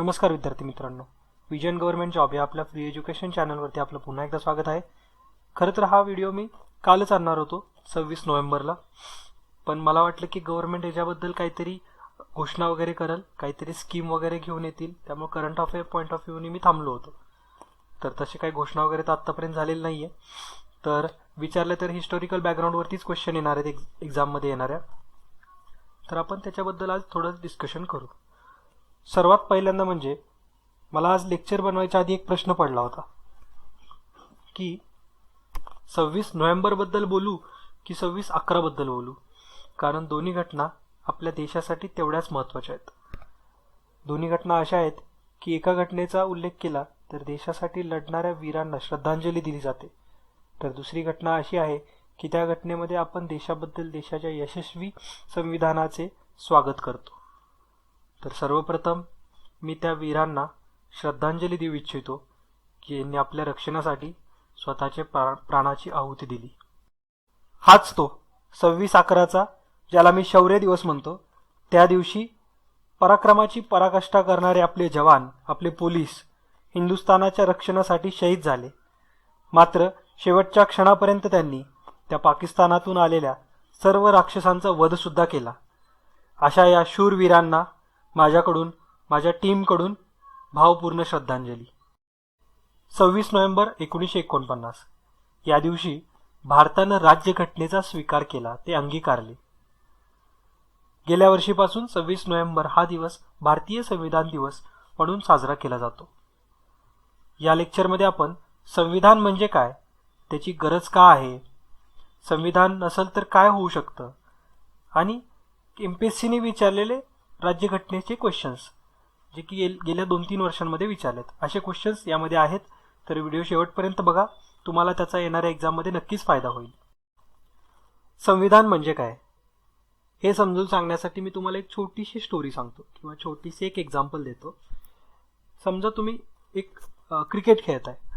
नमस्कार विद्यार्थी मित्रांनो. विजन गव्हर्नमेंट जॉब या आपल्या फ्री एज्युकेशन चॅनलवरती आपलं पुन्हा एकदा स्वागत आहे. खरं तर हा व्हिडिओ मी कालच आणणार होतो सव्वीस नोव्हेंबरला. पण मला वाटलं की गव्हर्नमेंट याच्याबद्दल काहीतरी घोषणा वगैरे करेल काहीतरी स्कीम वगैरे घेऊन येतील. त्यामुळे करंट अफेअर पॉईंट ऑफ व्ह्यूने मी थांबलो होतो. तर तशी काही घोषणा वगैरे तर आत्तापर्यंत झालेली नाही आहे तर विचारलं तर हिस्टॉरिकल बॅकग्राऊंडवरतीच क्वेश्चन येणार आहेत एक्झाममध्ये येणाऱ्या. तर आपण त्याच्याबद्दल आज थोडं डिस्कशन करू. सर्वात पहिल्यांदा म्हणजे मला आज लेक्चर बनवायच्या आधी एक प्रश्न पडला होता. की सव्वीस नोव्हेंबरबद्दल बोलू की सव्वीस अकराबद्दल बोलू? कारण दोन्ही घटना आपल्या देशासाठी तेवढ्याच महत्त्वाच्या आहेत. दोन्ही घटना अशा आहेत की एका घटनेचा उल्लेख केला तर देशासाठी लढणाऱ्या वीरांना श्रद्धांजली दिली जाते. तर दुसरी घटना अशी आहे की त्या घटनेमध्ये आपण देशाबद्दल देशाच्या यशस्वी संविधानाचे स्वागत करतो. तर सर्वप्रथम मी त्या वीरांना श्रद्धांजली देऊ इच्छितो की यांनी आपल्या रक्षणासाठी स्वतःचे प्रा प्राणाची आहुती दिली. हाच तो सव्वीस अकराचा ज्याला मी शौर्य दिवस म्हणतो. त्या दिवशी पराक्रमाची पराकाष्ठा करणारे आपले जवान आपले पोलीस हिंदुस्थानाच्या रक्षणासाठी शहीद झाले. मात्र शेवटच्या क्षणापर्यंत त्यांनी त्या पाकिस्तानातून आलेल्या सर्व राक्षसांचा वधसुद्धा केला. अशा या शूरवीरांना माझ्याकडून माझ्या टीमकडून भावपूर्ण श्रद्धांजली. सव्वीस नोव्हेंबर एकोणीसशे एकोणपन्नास. या दिवशी भारतानं राज्यघटनेचा स्वीकार केला ते अंगीकारले. गेल्या वर्षीपासून सव्वीस नोव्हेंबर हा दिवस भारतीय संविधान दिवस म्हणून साजरा केला जातो. या लेक्चरमध्ये आपण संविधान म्हणजे काय त्याची गरज का आहे संविधान नसेल तर काय होऊ शकतं आणि एम पी एस सीने विचारलेले राज्यघटनेचे क्वेश्चन्स जे की गेल्या दोन तीन वर्षांमध्ये विचारलेत. असे क्वेश्चन्स यामध्ये आहेत तर व्हिडिओ शेवटपर्यंत बघा. तुम्हाला त्याचा येणाऱ्या एक्झाममध्ये नक्कीच फायदा होईल. संविधान म्हणजे काय? हे समजून सांगण्यासाठी मी तुम्हाला एक छोटीशी स्टोरी सांगतो किंवा छोटीशी एक एक्झाम्पल देतो. समजा तुम्ही एक क्रिकेट खेळत आहे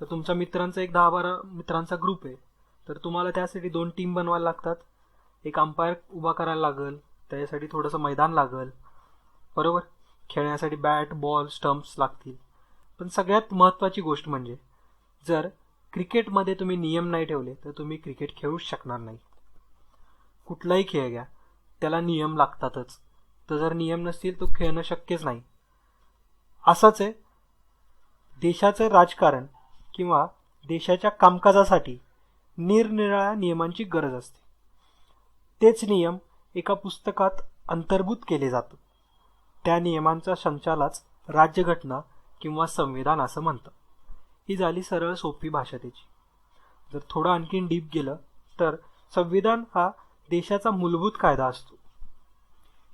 तर तुमच्या मित्रांचा एक दहा बारा मित्रांचा ग्रुप आहे. तर तुम्हाला त्यासाठी दोन टीम बनवायला लागतात. एक अंपायर उभा करायला लागेल. त्याच्यासाठी थोडंसं मैदान लागेल. बरोबर? खेळण्यासाठी बॅट बॉल स्टम्प्स लागतील. पण सगळ्यात महत्त्वाची गोष्ट म्हणजे जर क्रिकेटमध्ये तुम्ही नियम नाही ठेवले तर तुम्ही क्रिकेट खेळूच शकणार नाही. कुठलाही खेळ घ्या त्याला नियम लागतातच. तर जर नियम नसतील तो खेळणं शक्यच नाही. असंच आहे देशाचं राजकारण किंवा देशाच्या कामकाजासाठी निरनिराळ्या नियमांची गरज असते. तेच नियम एका पुस्तकात अंतर्भूत केले जातं. त्या नियमांचा संचालाच राज्यघटना किंवा संविधान असं म्हणतं. ही झाली सरळ सोपी भाषा त्याची जर थोडं आणखीन डीप गेलं तर संविधान हा देशाचा मूलभूत कायदा असतो.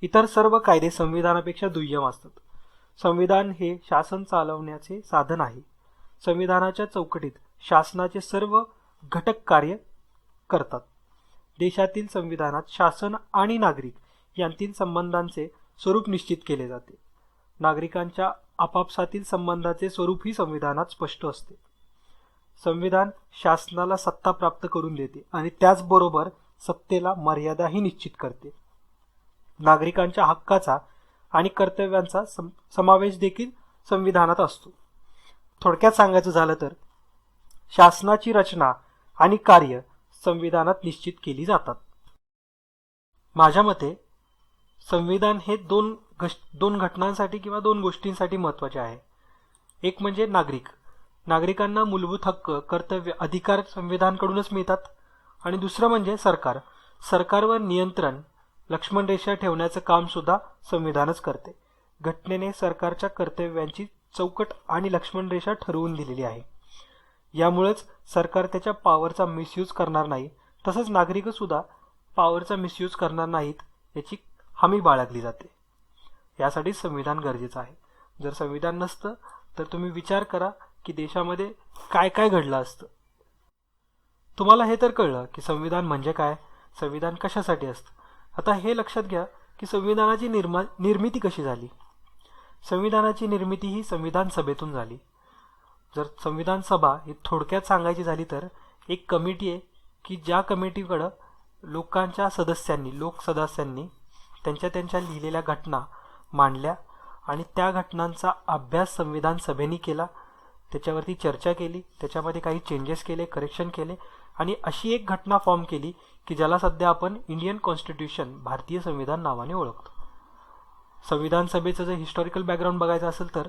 इतर सर्व कायदे संविधानापेक्षा दुय्यम असतात. संविधान हे शासन चालवण्याचे साधन आहे. संविधानाच्या चौकटीत शासनाचे सर्व घटक कार्य करतात. देशातील संविधानात शासन आणि नागरिक यांतील संबंधांचे स्वरूप निश्चित केले जाते. नागरिकांच्या आपापसातील संबंधाचे स्वरूपही संविधानात स्पष्ट असते. संविधान शासनाला सत्ता प्राप्त करून देते आणि त्याचबरोबर सत्तेला मर्यादाही निश्चित करते. नागरिकांच्या हक्काचा आणि कर्तव्यांचा सम समावेश देखील संविधानात असतो. थोडक्यात सांगायचं झालं तर शासनाची रचना आणि कार्य संविधानात निश्चित केली जातात. माझ्या मते संविधान हे दोन घश दोन घटनांसाठी किंवा दोन गोष्टींसाठी महत्त्वाचे आहे. एक म्हणजे नागरिक. नागरिकांना मूलभूत हक्क कर्तव्य अधिकार संविधानकडूनच मिळतात. आणि दुसरं म्हणजे सरकार. सरकारवर नियंत्रण लक्ष्मण रेषा ठेवण्याचं काम सुद्धा संविधानच करते. घटनेने सरकारच्या कर्तव्यांची चौकट आणि लक्ष्मण रेषा ठरवून दिलेली आहे. यामुळेच सरकार त्याच्या पॉवरचा मिसयूज करणार नाही. तसंच नागरिकसुद्धा पॉवरचा मिसयूज करणार नाहीत याची हमी बाळगली जाते. यासाठी संविधान गरजेचं आहे. जर संविधान नसतं तर तुम्ही विचार करा की देशामध्ये काय काय घडलं असतं. तुम्हाला हे तर कळलं की संविधान म्हणजे काय? संविधान कशासाठी असतं? आता हे लक्षात घ्या की संविधानाची निर्मा निर्मिती कशी झाली? संविधानाची निर्मिती ही संविधान सभेतून झाली. जर संविधान सभा ही थोडक्यात सांगायची झाली तर एक कमिटी आहे की ज्या कमिटीकडं लोकांच्या सदस्यांनी लोकसदस्यांनी त्यांच्या त्यांच्या लिहिलेल्या घटना मांडल्या आणि त्या घटनांचा अभ्यास संविधान सभेने केला त्याच्यावरती चर्चा केली त्याच्यामध्ये काही चेंजेस केले करेक्शन केले आणि अशी एक घटना फॉर्म केली की ज्याला सध्या आपण इंडियन कॉन्स्टिट्यूशन भारतीय संविधान नावाने ओळखतो. संविधान सभेचं जर हिस्टॉरिकल बॅकग्राऊंड बघायचं असेल तर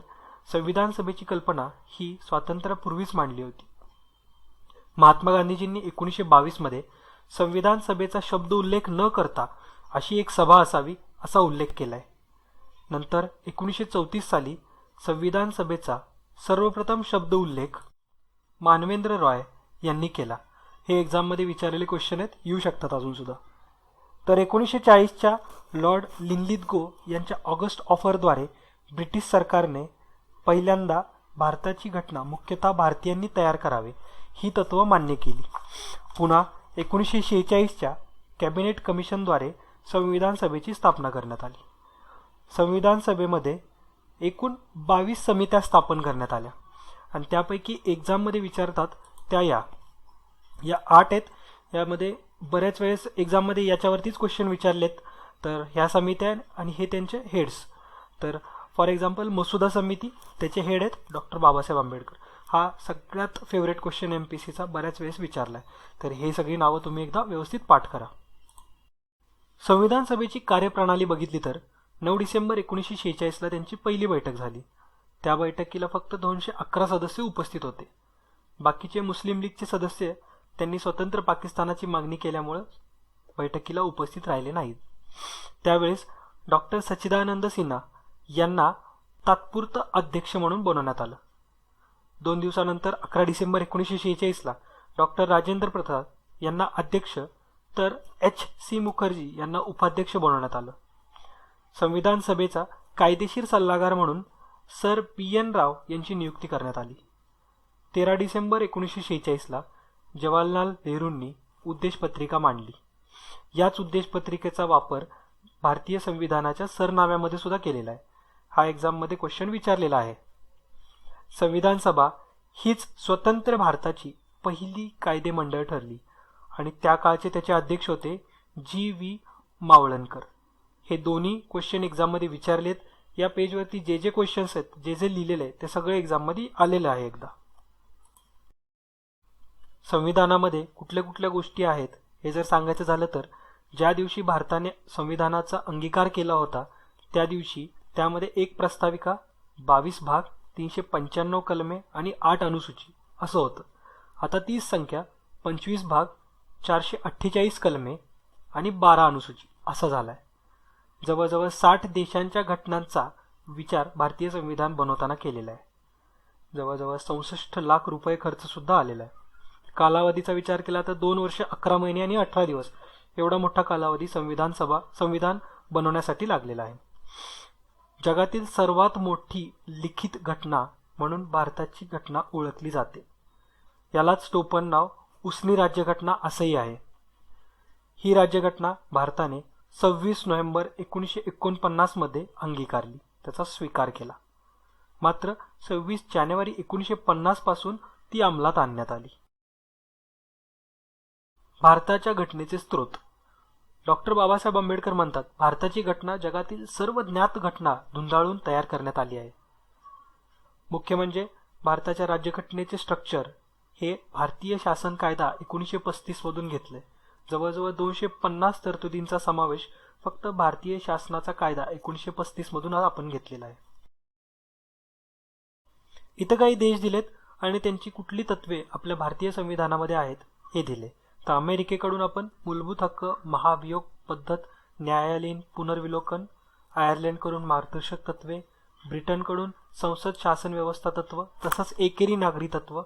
संविधान सभेची कल्पना ही स्वातंत्र्यापूर्वीच मांडली होती. महात्मा गांधीजींनी एकोणीसशे बावीसमध्ये संविधान सभेचा शब्द उल्लेख न करता अशी एक सभा असावी असा उल्लेख केलाय. नंतर एकोणीसशे चौतीस साली संविधान सभेचा सर्वप्रथम शब्द उल्लेख मानवेंद्र रॉय यांनी केला. हे एक्झाममध्ये विचारलेले क्वेश्चन आहेत येऊ शकतात अजूनसुद्धा तर एकोणीसशे चाळीसच्या लॉर्ड लिनलिदगो यांच्या ऑगस्ट ऑफरद्वारे ब्रिटिश सरकारने पहिल्यांदा भारताची घटना मुख्यतः भारतीयांनी तयार करावे ही तत्त्व मान्य केली. पुन्हा एकोणीसशे शेहेचाळीसच्या कॅबिनेट कमिशनद्वारे संविधान सभेची स्थापना करण्यात आली. संविधान सभेमध्ये एकूण बावीस समित्या स्थापन करण्यात आल्या. आणि त्यापैकी एक्झाममध्ये विचारतात त्या या. या आठ आहेत. यामध्ये बऱ्याच वेळेस एक्झाममध्ये याच्यावरतीच क्वेश्चन विचारलेत. तर ह्या समित्या आणि हे त्यांचे हेड्स तर फॉर एक्झाम्पल मसुदा समिती त्याचे हेड आहेत डॉक्टर बाबासाहेब आंबेडकर. हा सगळ्यात फेवरेट क्वेश्चन एम पी सीचा बऱ्याच वेळेस विचारला आहे तर हे सगळी नावं तुम्ही एकदा व्यवस्थित पाठ करा. संविधान सभेची कार्यप्रणाली बघितली तर नऊ डिसेंबर एकोणीसशे शेहेचाळीसला त्यांची पहिली बैठक झाली. त्या बैठकीला फक्त दोनशे अकरा सदस्य उपस्थित होते. बाकीचे मुस्लिम लीगचे सदस्य त्यांनी स्वतंत्र पाकिस्तानाची मागणी केल्यामुळं बैठकीला उपस्थित राहिले नाहीत. त्यावेळेस डॉक्टर सच्चिदानंद सिन्हा यांना तात्पुरतं अध्यक्ष म्हणून बनवण्यात आलं. दोन दिवसानंतर अकरा डिसेंबर एकोणीसशे शेहेचाळीसला डॉक्टर राजेंद्र प्रसाद यांना अध्यक्ष तर एच सी मुखर्जी यांना उपाध्यक्ष बनवण्यात आलं. संविधान सभेचा कायदेशीर सल्लागार म्हणून सर पी एन राव यांची नियुक्ती करण्यात आली. तेरा डिसेंबर एकोणीसशे शेहेचाळीसला जवाहरलाल नेहरूंनी उद्देशपत्रिका मांडली. याच उद्देशपत्रिकेचा वापर भारतीय संविधानाच्या सरनाम्यामध्ये सुद्धा केलेला आहे. हा एक्झाममध्ये क्वेश्चन विचारलेला आहे. संविधान सभा हीच स्वतंत्र भारताची पहिली कायदेमंडळ ठरली आणि त्या काळचे त्याचे अध्यक्ष होते जी व्ही. मावळणकर. हे दोन्ही क्वेश्चन एक्झाममध्ये विचारलेत. या पेजवरती जे जे क्वेश्चन्स आहेत जे जे लिहिलेले आहे ते सगळे एक्झाममध्ये आलेले आहे एकदा. संविधानामध्ये कुठल्या कुठल्या गोष्टी आहेत हे जर सांगायचं झालं तर ज्या दिवशी भारताने संविधानाचा अंगीकार केला होता त्या दिवशी त्यामध्ये एक प्रस्ताविका बावीस भाग तीनशे पंच्याण्णव कलमे आणि आठ अनुसूची. असं होतं. आता तीच संख्या पंचवीस भाग चारशे अठ्ठेचाळीस कलमे आणि बारा अनुसूची. असा झाला आहे जवळजवळ साठ देशांच्या घटनांचा विचार भारतीय संविधान बनवताना केलेला आहे. जवळजवळ चौसष्ट लाख रुपये खर्चसुद्धा आलेला आहे. कालावधीचा विचार केला तर दोन वर्ष अकरा महिने आणि अठरा दिवस एवढा मोठा कालावधी संविधान सभा संविधान बनवण्यासाठी लागलेला आहे. जगातील सर्वात मोठी लिखित घटना म्हणून भारताची घटना ओळखली जाते. यालाच टोपण नाव उसनी राज्यघटना असंही आहे. ही राज्यघटना भारताने सव्वीस नोव्हेंबर एकोणीसशे एकोणपन्नासमध्ये अंगीकारली. त्याचा स्वीकार केला. मात्र सव्वीस जानेवारी एकोणीसशे पन्नासपासून ती अंमलात आणण्यात आली. भारताच्या घटनेचे स्रोत डॉक्टर बाबासाहेब आंबेडकर म्हणतात भारताची घटना जगातील सर्व ज्ञात घटना धुंदाळून तयार करण्यात आली आहे. मुख्य म्हणजे भारताच्या राज्यघटनेचे स्ट्रक्चर हे भारतीय शासन कायदा एकोणीसशे पस्तीसमधून घेतले जवळजवळ दोनशे पन्नास तरतुदींचा समावेश फक्त भारतीय शासनाचा कायदा एकोणीसशे पस्तीसमधून आपण घेतलेला आहे. इथं काही देश दिलेत आणि त्यांची कुठली तत्वे आपल्या भारतीय संविधानामध्ये आहेत हे दिले. तर अमेरिकेकडून आपण मूलभूत हक्क महाभियोग पद्धत न्यायालयीन पुनर्विलोकन आयर्लंडकडून मार्गदर्शक तत्वे ब्रिटनकडून संसद शासन व्यवस्था तत्व तसंच एकेरी नागरी तत्व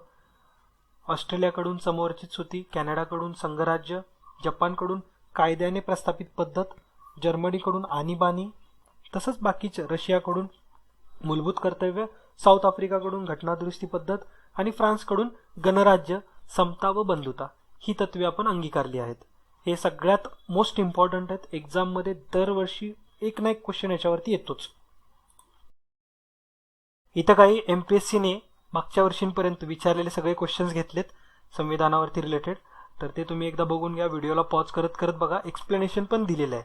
ऑस्ट्रेलियाकडून समवर्चित सुती कॅनडाकडून संघराज्य जपानकडून कायद्याने प्रस्थापित पद्धत जर्मनीकडून आणीबाणी तसंच बाकीचं रशियाकडून मूलभूत कर्तव्य साऊथ आफ्रिकाकडून घटनादुरुस्ती पद्धत आणि फ्रान्सकडून गणराज्य समता व बंधुता. ही तत्वे आपण अंगीकारली आहेत. हे सगळ्यात मोस्ट इम्पॉर्टंट आहेत. एक्झाममध्ये दरवर्षी एक ना एक क्वेश्चन याच्यावरती येतोच. इथं काही एम पी एस सीने मागच्या वर्षींपर्यंत विचारलेले सगळे क्वेश्चन्स घेतलेत संविधानावरती रिलेटेड तर ते तुम्ही एकदा बघून घ्या. व्हिडिओला पॉज करत करत बघा. एक्सप्लेनेशन पण दिलेलं आहे.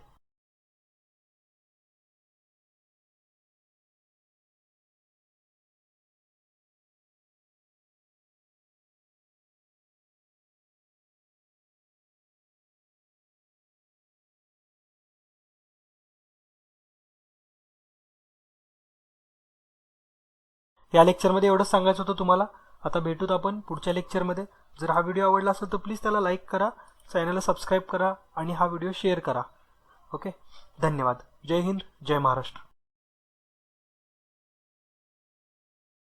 या लेक्चरमध्ये एवढंच सांगायचं होतं तुम्हाला. आता भेटूत आपण पुढच्या लेक्चरमध्ये जर हा व्हिडिओ आवडला असेल तर प्लीज त्याला लाईक करा चॅनलला सबस्क्राईब करा आणि हा व्हिडिओ शेअर करा. ओके धन्यवाद. जय हिंद जय महाराष्ट्र.